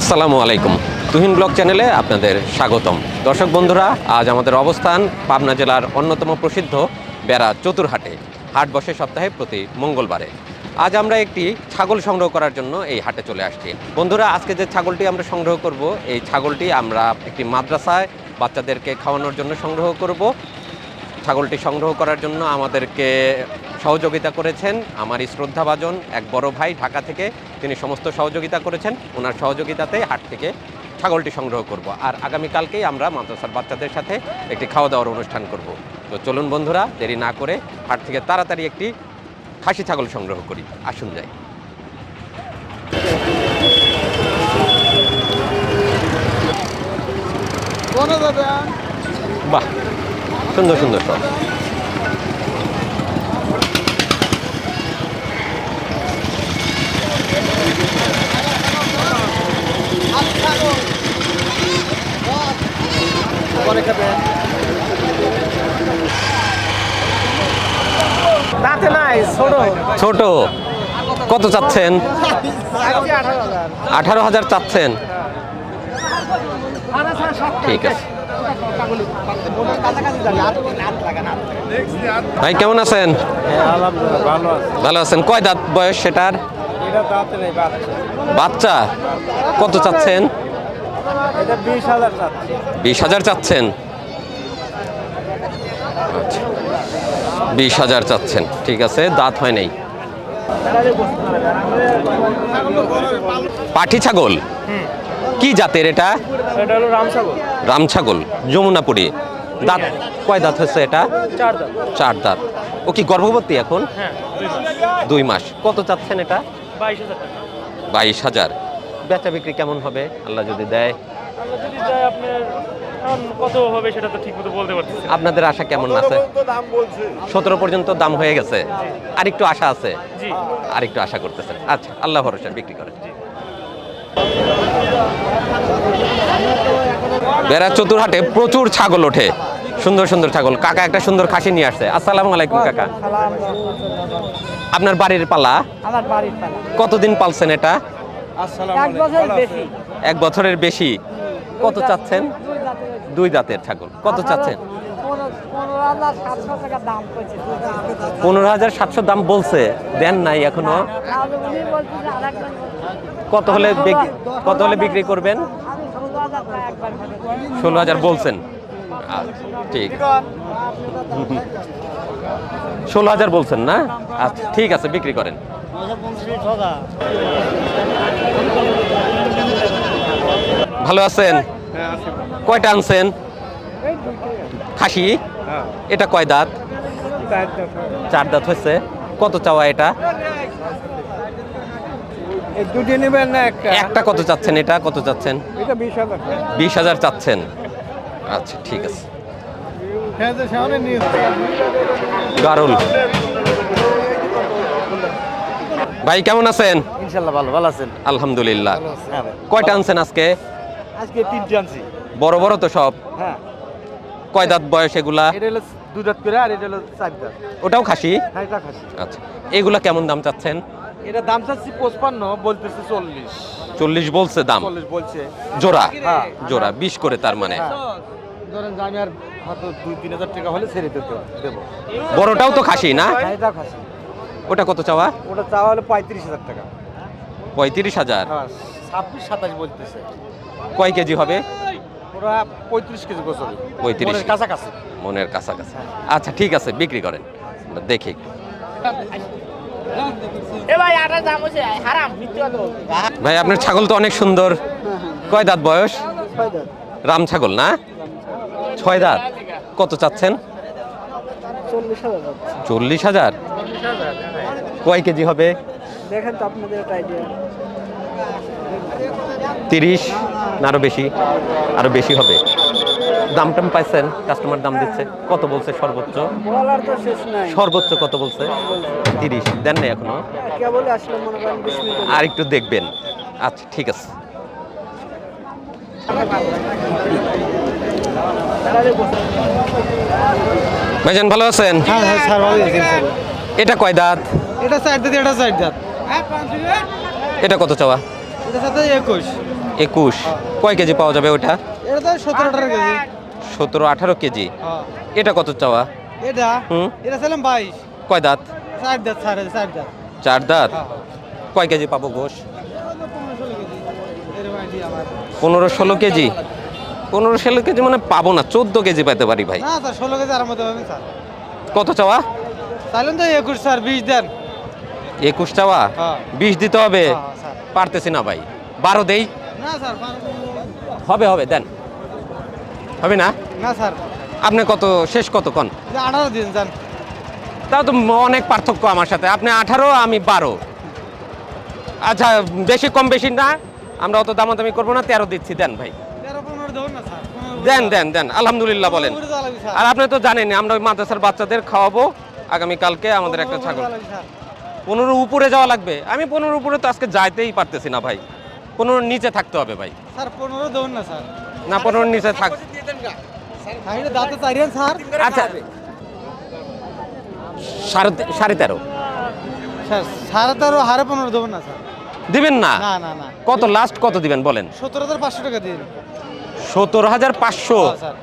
আসসালামু আলাইকুম। তুহিন ব্লগ চ্যানেলে আপনাদের স্বাগতম। দর্শক বন্ধুরা, আজ আমাদের অবস্থান পাবনা জেলার অন্যতম প্রসিদ্ধ বেড়া চতুরহাটে। হাট বসে সপ্তাহে প্রতি মঙ্গলবারে। আজ আমরা একটি ছাগল সংগ্রহ করার জন্য এই হাটে চলে আসছি। বন্ধুরা, আজকে যে ছাগলটি আমরা সংগ্রহ করব, এই ছাগলটি আমরা একটি মাদ্রাসায় বাচ্চাদেরকে খাওয়ানোর জন্য সংগ্রহ করব। ছাগলটি সংগ্রহ করার জন্য আমাদেরকে সহযোগিতা করেছেন আমারই শ্রদ্ধাভাজন এক বড় ভাই ঢাকা থেকে। তিনি সমস্ত সহযোগিতা করেছেন। ওনার সহযোগিতাতে হাট থেকে ছাগলটি সংগ্রহ করব। আর আগামীকালকেই আমরা মাদ্রাসার বাচ্চাদের সাথে একটি খাওয়া দাওয়ার অনুষ্ঠান করব। তো চলুন বন্ধুরা দেরি না করে হাট থেকে তাড়াতাড়ি একটি খাসি ছাগল সংগ্রহ করি। আসুন যাই। বাহ সুন্দর সুন্দর সব তাতে নাই ছোট। কত চাচ্ছেন? আঠারো হাজার চাচ্ছেন। ঠিক আছে। ভাই, কেমন আছেন? ভালো আছেন। কয় দাঁত বয়স সেটার? বাচ্চা। কত চাচ্ছেন? বিশ হাজার চাচ্ছে বিশ হাজার চাচ্ছেন। আচ্ছা। বিশ হাজার চাচ্ছেন। ঠিক আছে, দাঁত হয় নাই। পাঠি ছাগল? কি জাতের এটা? এটা হলো রামসাগর রাম ছাগল যমুনাপুরি। দাঁত কয় দাঁত হচ্ছে এটা? চার দাম চার দাঁত। ও কি গর্ভবতী এখন? হ্যাঁ দুই মাস। কত চাচ্ছেন এটা? বাইশ হাজার বাইশ হাজার। বেচা বিক্রি কেমন হবে? আল্লাহ যদি দেয়। আপনাদের আশা কেমন আছে? সতেরো পর্যন্ত দাম হয়ে গেছে। আর একটু আশা আছে? জি। আর একটু আশা করতেছেন। আচ্ছা আল্লাহ ভরসা বিক্রি করেন। বেড়া চতুরহাটে প্রচুর ছাগল ওঠে। সুন্দর সুন্দর ছাগল। কাকা একটা সুন্দর খাসি নিয়ে আসছে। আসসালামু আলাইকুম কাকা। আপনার বাড়ির পালা? আমার বাড়ির পালা। কতদিন পালছেন এটা? এক বছর বেশি। এক বছরের বেশি। কত চাচ্ছেন? দুই জাতের দাঁতের ছাগল। কত চাচ্ছেন? পনেরো হাজার সাতশো দাম বলছে দেন নাই এখনও। কত হলে কত হলে বিক্রি করবেন? হাজার ষোলো হাজার বলছেন? আচ্ছা, ঠিক। ষোলো হাজার বলছেন না? আচ্ছা ঠিক আছে বিক্রি করেন। ভালো আছেন? কয়টা আনছেন? খাসি? এটা কয় দাঁত? চার দাঁত হয়েছে। কত চাওয়া এটা? দুটি নেবেন না একটা? একটা কত চাচ্ছেন এটা? কত চাচ্ছেন? এটা বিশ হাজার বিশ হাজার চাচ্ছেন। আচ্ছা ঠিক আছে। হ্যাঁ গারুল ভাই কেমন আছেন? ইনশাল্লাহ ভালো ভালো আছেন। আলহামদুলিল্লাহ। হ্যাঁ কয়টা আনছেন আজকে? আজকে তিনটে আনছি। বড় বড় তো সব। হ্যাঁ। কয় দাঁত বয়স এগুলা? এটা হলো দুই দাঁত করে আর এটা হলো চার দাঁত। ওটাও খাসি? হ্যাঁ এটা খাসি। আচ্ছা। এগুলা কেমন দাম চাচ্ছেন? এটা দাম চাচ্ছি পঁচপান্ন বলতেছে চল্লিশ। চল্লিশ বলছে দাম? চল্লিশ বলছে। জোড়া? হ্যাঁ। জোড়া বিশ করে তার মানে। ধরেন আমি আর হয়তো দুই তিন হাজার টাকা হলে ছেড়ে দিতে দেবো। বড়টাও তো খাসি না? হ্যাঁ এটা খাসি। ওটা কত চাওয়া? ওটা চাওয়া হলো পঁয়ত্রিশ হাজার টাকা। পঁয়ত্রিশ হাজার। হ্যাঁ ছাব্বিশ সাতাশ বলতেছে। কয় কেজি হবে? ওরা পঁয়ত্রিশ কেজি গোসল 35 মনের কাছাকাছি। মনের কাছাকাছি। আচ্ছা ঠিক আছে বিক্রি করেন। দেখি ভাই আপনার ছাগল তো অনেক সুন্দর। কয় দাঁত বয়স? রাম ছাগল না? ছয় দাঁত। কত চাচ্ছেন? চল্লিশ হাজার। কয় কেজি হবে? দেখেন তো আপনাদের তিরিশ। না আরও বেশি আরও বেশি হবে। দাম টাম পাইছেন কাস্টমার দাম দিচ্ছে কত বলছে সর্বোচ্চ? সর্বোচ্চ কত বলছে? তিরিশ। দেন নাই এখনও? মনে আর একটু দেখবেন। আচ্ছা ঠিক আছে। ভাইজান ভালো আছেন? হ্যাঁ হ্যাঁ এটা কয় দাঁত? এটা সাইড দাঁত এটা সাইড দাঁত। এটা কত চাওয়া? এটার সাথে একুশ। একুশ। কয় কেজি পাওয়া যাবে ওটা? সতেরো আঠারো কেজি। সতেরো আঠারো কেজি। হ্যাঁ। এটা কত চাওয়া? এটা? হুম। এটা ছিলাম বাইশ। কয় দাঁত? চার দাঁত চার দাঁত চার দাঁত। হ্যাঁ। কয় কেজি পাবো গোশ? পনেরো ষোলো কেজি। পনেরো ষোলো কেজি মানে পাবো না চোদ্দ কেজি পেতে পারি ভাই। ষোলো কেজি কত চাওয়া? তো একুশ স্যার বিশ দেন। একুশ চাওয়া? হ্যাঁ। বিশ দিতে হবে? হ্যাঁ, হ্যাঁ, পারতেছি না ভাই। বারো দেই? হবে হবে দেন। হবে না? না স্যার। আপনি কত শেষ কত কন? আঠারো দিন যান তাও তো অনেক পার্থক্য আমার সাথে। আপনি আঠারো আমি বারো। আচ্ছা বেশি কম বেশি না। আমরা অত দামাদামি করব না তেরো দিচ্ছি। দেন ভাই। দেন দেন দেন। আলহামদুলিল্লাহ বলেন। আর আপনি তো জানেন আমরা ওই মাদ্রাসার বাচ্চাদের খাওয়াবো। আগামীকালকে আমাদের একটা ছাগল। পনেরো উপরে যাওয়া লাগবে। আমি পনেরো উপরে তো আজকে যাইতেই পারতেছি না ভাই। পনেরো নিচে থাকতে হবে ভাই স্যার পনেরো দেবেন না স্যার না পনেরো নিচে থাক দাঁতে চাইরেন স্যার আচ্ছা সাড়ে সাড়ে তেরো স্যার সাড়ে তেরো হারে পনেরো দেবেন না স্যার দিবেন না না না না কত লাস্ট কত দিবেন বলেন সতেরো হাজার পাঁচশো টাকা দিন হাজার পাঁচশো হ্যাঁ,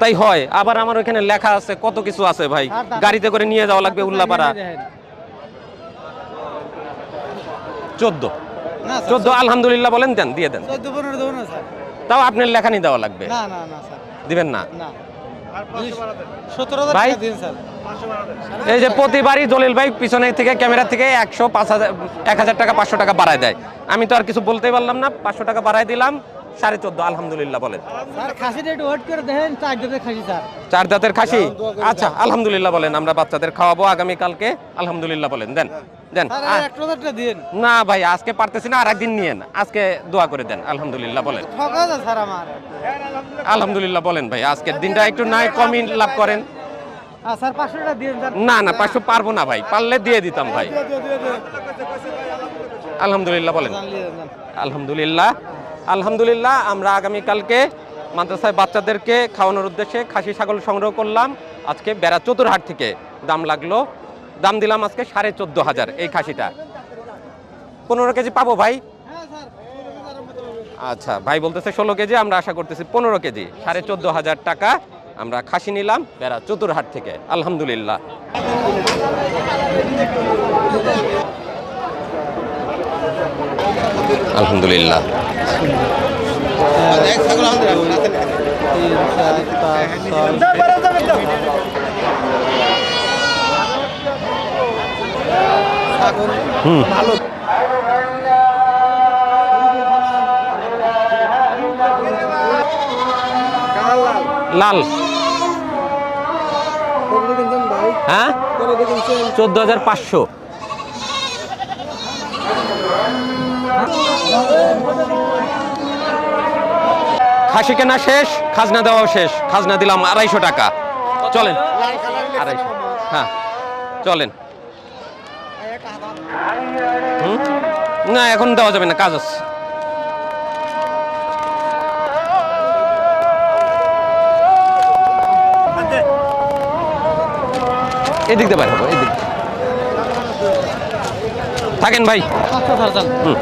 তাই হয় আবার আমার ওখানে লেখা আছে কত কিছু আছে ভাই গাড়িতে করে নিয়ে যাওয়া লাগবে উল্লাপাড়া। চোদ্দ চোদ্দ আলহামদুলিল্লাহ বলেন দেন দিয়ে দেন। তাও আপনার লেখানি দেওয়া লাগবে। না না না স্যার। দিবেন না? না। সতেরো হাজার ভাই? টাকা দিন স্যার। এই যে প্রতিবারই দলিল ভাই পিছনে থেকে ক্যামেরা থেকে একশো পাঁচ হাজার এক হাজার টাকা পাঁচশো টাকা বাড়ায় দেয়। আমি তো আর কিছু বলতেই পারলাম না পাঁচশো টাকা বাড়ায় দিলাম সাড়ে চোদ্দ আলহামদুলিল্লাহ বলেন। স্যার খাসিটা একটু ওয়েট করে দেখেন চার দাঁতের চার দাঁতের খাসি? আচ্ছা আলহামদুলিল্লাহ বলেন আমরা বাচ্চাদের খাওয়াবো আগামীকালকে আলহামদুলিল্লাহ বলেন দেন। দেন না ভাই আজকে পারতেছি না আর একদিন নিয়েন। আজকে দোয়া করে দেন আলহামদুলিল্লাহ বলেন। আলহামদুলিল্লাহ বলেন ভাই আজকের দিনটা একটু নাই কমই লাভ করেন। না না পাঁচশো পারব না ভাই পারলে দিয়ে দিতাম ভাই। আলহামদুলিল্লাহ বলেন। আলহামদুলিল্লাহ আলহামদুলিল্লাহ আমরা আগামীকালকে মাদ্রাসায় বাচ্চাদেরকে খাওয়ানোর উদ্দেশ্যে খাসি ছাগল সংগ্রহ করলাম। আজকে বেড়া চতুরহাট থেকে দাম লাগল দাম দিলাম আজকে সাড়ে চোদ্দ হাজার, এই খাসিটা। পনেরো কেজি পাবো ভাই। আচ্ছা ভাই বলতেছে ষোলো কেজি, আমরা আশা করতেছি পনেরো কেজি। সাড়ে চোদ্দ হাজার টাকা আমরা খাসি নিলাম বেড়া চতুরহাট থেকে, আলহামদুলিল্লাহ। আলহামদুলিল্লাহ। লাল। হ্যাঁ? চোদ্দ হাজার পাঁচশো। খাসি কেনা শেষ খাজনা দেওয়াও শেষ। খাজনা দিলাম আড়াইশো টাকা। চলেন। আড়াইশো। হ্যাঁ। চলেন? না এখন দেওয়া যাবে না কাজ আছে। এদিক দিয়ে বাইর হব এদিক থাকেন ভাই। স্যার হুম।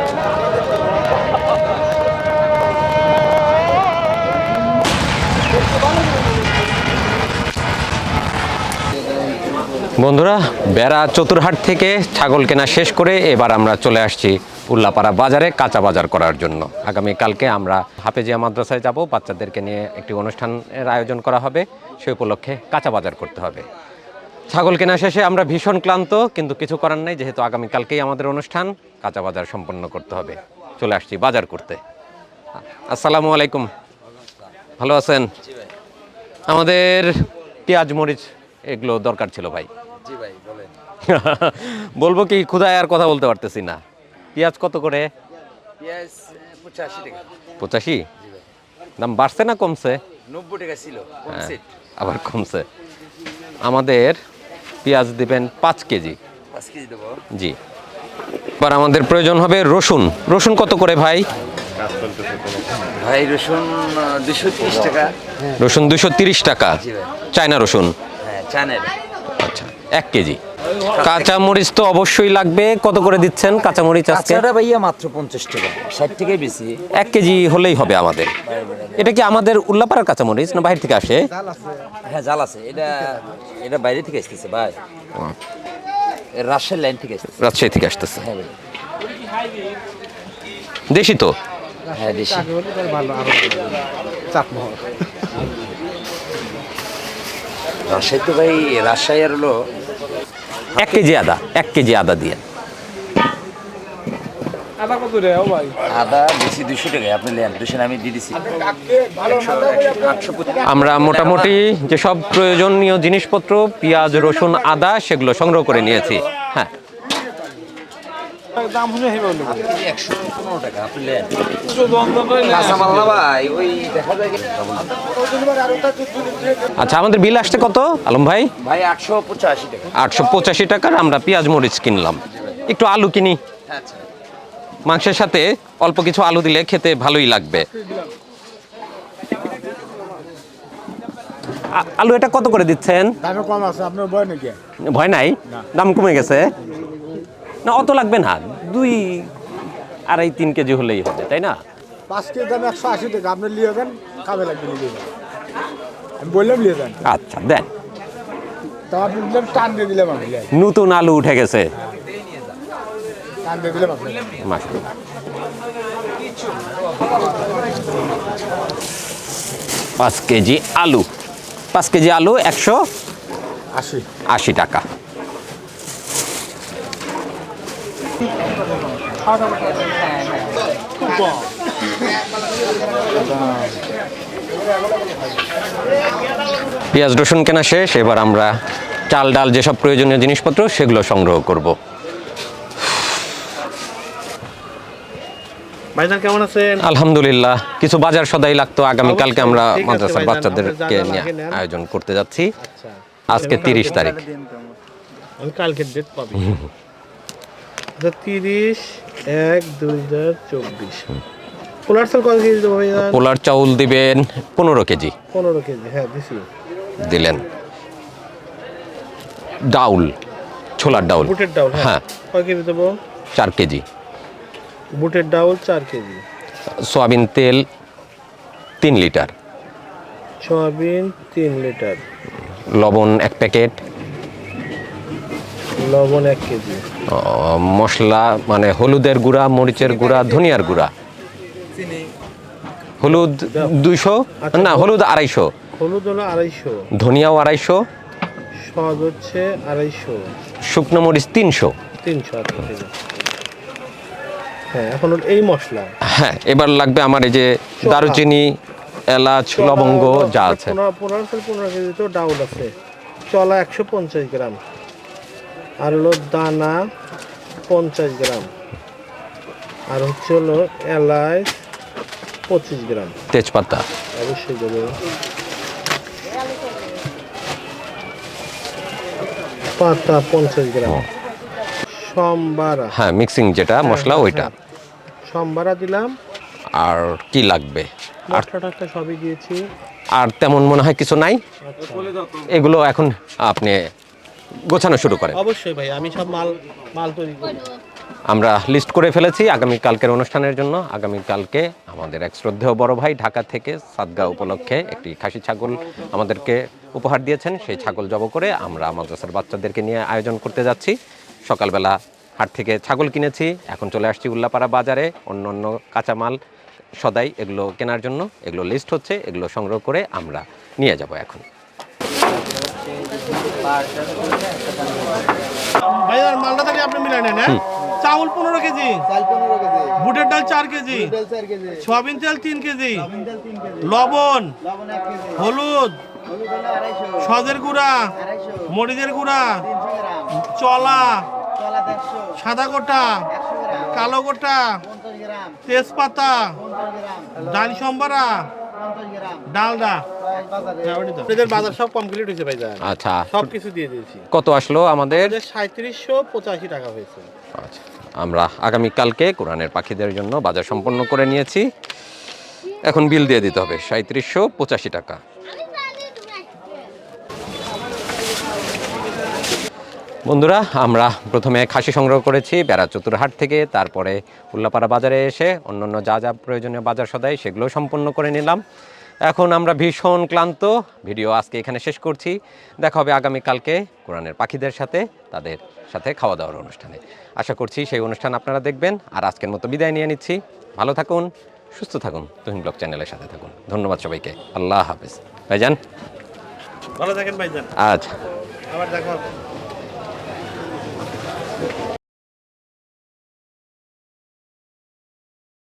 বন্ধুরা, বেড়া চতুরহাট থেকে ছাগল কেনা শেষ করে এবার আমরা চলে আসছি উল্লাপাড়া বাজারে কাঁচা বাজার করার জন্য। আগামী কালকে আমরা হাফেজিয়া মাদ্রাসায় যাব, বাচ্চাদেরকে নিয়ে একটি অনুষ্ঠানের আয়োজন করা হবে, সে উপলক্ষে কাঁচা বাজার করতে হবে। ছাগল কেনা শেষে আমরা ভীষণ ক্লান্ত, কিন্তু কিছু করার নেই, যেহেতু আগামীকালকেই আমাদের অনুষ্ঠান, কাঁচা বাজার সম্পন্ন করতে হবে। চলে আসছি বাজার করতে। আসসালামু আলাইকুম। ভালো আছেন? আমাদের পেঁয়াজ, মরিচ, এগুলো দরকার ছিল ভাই। জি ভাই বলেন। বলব কি ক্ষুদায় আর কথা বলতে পারতেছি না। পেঁয়াজ কত করে? পেঁয়াজ পঁচাশি টাকা। পঁচাশি? দাম বাড়ছে না কমছে? নব্বই টাকা ছিল হ্যাঁ, আবার কমছে। আমাদের পেঁয়াজ দিবেন পাঁচ কেজি। পাঁচ কেজি দেবো। জি। এবার আমাদের প্রয়োজন হবে রসুন। রসুন কত করে ভাই? ভাই রসুন দুশো টাকা। রসুন দুশো তিরিশ টাকা। চায়না রসুন। হ্যাঁ এক কেজি। কাঁচামরিচ তো অবশ্যই লাগবে। কত করে দিচ্ছেন কাঁচামরিচ আজকে? কাঁচাটা ভাইয়া মাত্র পঞ্চাশ টাকা। ষাট টাকাই বেশি। এক কেজি হলেই হবে আমাদের। এটা কি আমাদের উল্লাপাড়ার কাঁচামরিচ না বাইরে থেকে আসে? হ্যাঁ জাল আছে। এটা এটা বাইরে থেকে আসতেছে ভাই। এ রাজশাহীর লাইন থেকে আসতেছে। রাজশাহী থেকে আসতেছে। হ্যাঁ ভাই দেশি তো? হ্যাঁ দেশি। ভালো আরও চাটমহল। রাজশাহী তো ভাই রাজশাহী আর হলো এক কেজি আদা এক কেজি আদা দিয়ে। আদা কত রে ভাই? আদা বেশি দুশো টাকায় আপনি নেন দুশো আমি দিয়ে দিছি। আমরা মোটামুটি যেসব প্রয়োজনীয় জিনিসপত্র পেঁয়াজ রসুন আদা সেগুলো সংগ্রহ করে নিয়েছি। হ্যাঁ। দাম একশো পনেরো টাকা আপনি নেন। কাঁচামাল না ভাই ওই দেখা যায় আচ্ছা আমাদের বিল আসছে কত আলম ভাই? ভাই আটশো পঁচাশি টাকা। আটশো পঁচাশি টাকার আমরা পেঁয়াজ মরিচ কিনলাম। একটু আলু কিনি। আচ্ছা। মাংসের সাথে অল্প কিছু আলু দিলে খেতে ভালোই লাগবে। আলু এটা কত করে দিচ্ছেন? দামে কম আছে আপনার বয় নাকি? ভয় নাই? দাম কমে গেছে? না অত লাগবে না। দুই আড়াই তিন কেজি হলেই হবে তাই না? পাঁচ কেজি দাম একশো আশি টাকা। আপনি যান কামে লাগবে লিয়ে যান আমি বললাম যান আচ্ছা দেন। তা আপনি টান দিয়ে দিলাম আমি নতুন আলু উঠে গেছে। টান দিয়ে দিলাম আপনি পাঁচ কেজি আলু। পাঁচ কেজি আলু একশো আশি। আশি টাকা। পেঁয়াজ রসুন কেনা শেষ এবার আমরা চাল ডাল যেসব প্রয়োজনীয় জিনিসপত্র সেগুলো সংগ্রহ করব। ভাইজান কেমন আছেন? আলহামদুলিল্লাহ কিছু বাজার সদাই লাগতো আগামীকালকে আমরা মাদ্রাসার বাচ্চাদেরকে নিয়ে আয়োজন করতে যাচ্ছি। আচ্ছা। আজকে তিরিশ তারিখ। কালকের ডেট পাবি। আচ্ছা তিরিশ এক দুই হাজার চব্বিশ। পোলার চাল কত কেজি দেবো পোলার চাউল দিবেন পনেরো কেজি। পনেরো কেজি হ্যাঁ দিছি। দিলেন। ডাউল ছোলার ডাউল। বুটের ডাউল হ্যাঁ। হ্যাঁ। কয় কেজি দেবো? চার কেজি। বুটের ডাউল চার কেজি। সয়াবিন তেল তিন লিটার। সয়াবিন তিন লিটার। লবণ এক প্যাকেট। লবণ এক কেজি। মশলা মানে হলুদের গুঁড়া মরিচের গুঁড়া ধনিয়ার গুঁড়া? হলুদ দুইশো? আচ্ছা, না হলুদ আড়াইশো। হলুদ হলো আড়াইশো। ধনিয়াও আড়াইশো। সদ হচ্ছে আড়াইশো। শুকনো মরিচ তিনশো। তিনশো আচ্ছা হ্যাঁ এখন এই মশলা। হ্যাঁ এবার লাগবে আমার এই যে দারুচিনি এলাচ লবঙ্গ যা আছে। পনেরো পনেরো কেজি তো ডাউল আছে। চলা একশো পঞ্চাশ গ্রাম। আর হলো দানা পঞ্চাশ গ্রাম। আর হচ্ছে হলো এলাচ পঁচিশ গ্রাম। তেজপাতা। অবশ্যই দেবো। পাতা পঞ্চাশ গ্রাম। সম্বারা। হ্যাঁ মিক্সিং যেটা মশলা হ্যাঁ, ওইটা। হ্যাঁ। সম্বারা দিলাম। আর কি লাগবে? আর মশলা টসলা সবই দিয়েছি। আর তেমন মনে হয় কিছু নাই? এগুলো এখন আপনি গোছানো শুরু করেন অবশ্যই ভাই আমি সব মাল মাল তৈরি করি। আমরা লিস্ট করে ফেলেছি আগামী কালকের অনুষ্ঠানের জন্য। আগামী কালকে আমাদের এক শ্রদ্ধেয় বড় ভাই ঢাকা থেকে সাদগা উপলক্ষে একটি খাসি ছাগল আমাদেরকে উপহার দিয়েছেন। সেই ছাগল জব করে আমরা মাদ্রাসার বাচ্চাদেরকে নিয়ে আয়োজন করতে যাচ্ছি। সকালবেলা হাট থেকে ছাগল কিনেছি। এখন চলে আসছি উল্লাপাড়া বাজারে। অন্য অন্য কাঁচামাল সদাই এগুলো কেনার জন্য। এগুলো লিস্ট হচ্ছে এগুলো সংগ্রহ করে আমরা নিয়ে যাব এখন। ভাই, আর মালটা থেকে আপনি মিলাই নেন হ্যাঁ? চাউল পনেরো কেজি, বুটের ডাল চার কেজি, সয়াবিন তেল তিন কেজি, লবণ, হলুদ সদের গুঁড়া, মরিচের গুঁড়া, চলা, সাদা গোটা, কালো গোটা, তেজপাতা, ডাল সম্বারা, ডালডা। আপনাদের বাজার সব কমপ্লিট হয়েছে ভাই আচ্ছা। সব দিয়ে দিয়েছি। কত আসলো আমাদের? টাকা হয়েছে। আচ্ছা আমরা আগামীকালকে কোরআনের পাখিদের জন্য বাজার সম্পন্ন করে নিয়েছি। এখন বিল দিয়ে দিতে হবে সাঁত্রিশশো পঁচাশি টাকা। বন্ধুরা আমরা প্রথমে খাসি সংগ্রহ করেছি বেড়া চতুরহাট থেকে। তারপরে উল্লাপাড়া বাজারে এসে অন্যান্য যা যা প্রয়োজনীয় বাজার সদাই সেগুলো সম্পন্ন করে নিলাম। এখন আমরা ভীষণ ক্লান্ত। ভিডিও আজকে এখানে শেষ করছি। দেখা হবে আগামীকালকে কোরআনের পাখিদের সাথে তাদের সাথে খাওয়া দাওয়ার অনুষ্ঠানে। আশা করছি সেই অনুষ্ঠান আপনারা দেখবেন। আর আজকের মতো বিদায় নিয়ে নিচ্ছি। ভালো থাকুন সুস্থ থাকুন। তুহিন ব্লগ চ্যানেলের সাথে থাকুন। ধন্যবাদ সবাইকে। আল্লাহ হাফেজ। ভাইজান? ভালো থাকেন ভাইজান। আচ্ছা। আবার দেখা